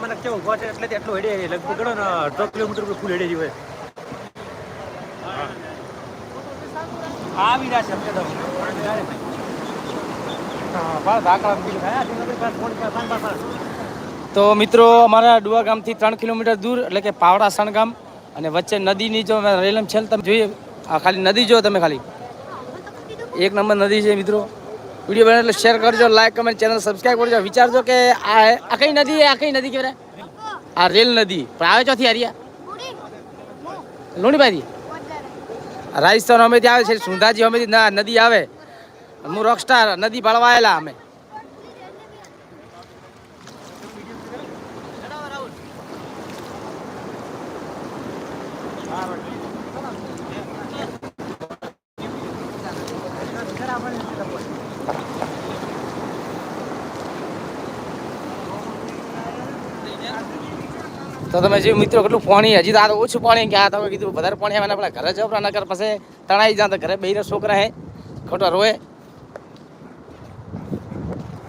મને કેવું ગોચે એટલે જ એટલું હેડે લગભગ ગણો ને અડધો કિલોમીટર ફૂલ હેડે જીવે આવી રહ્યા છે અમને તો. છે મિત્રો અમારા ડુવા ગામથી ત્રણ કિલોમીટર દૂર એટલે કે પાવડા સણ ગામ અને વચ્ચે નદીની જો રેલમ છેલ તમે જોઈએ આ ખાલી નદી જો તમે ખાલી. એક નંબર નદી છે મિત્રો. વીડિયો બને એટલે શેર કરજો લાઈક કમેન્ટ ચેનલ સબસ્ક્રાઈબ કરજો. વિચારજો કે આ આ કઈ નદી આ કઈ નદી કેવાય આ રેલ નદી. પણ આવે ચોથી હરિયા? લુણીભાઈથી રાજસ્થાન અમેથી આવે છે, સુંધાજી અમેથી ના નદી આવે. હું રોકસ્ટાર નદી ભળવાયેલા અમે. તો તમે જે મિત્રો કેટલું પાણી, હજી તો આ ઓછું પાણી કે આ તમે કીધું, વધારે પાણી આવે આપણા ઘરે જવા નગર પાસે તણાઈ જા તો ઘરે બેહીને છોકરા હે, ખોટા રોએ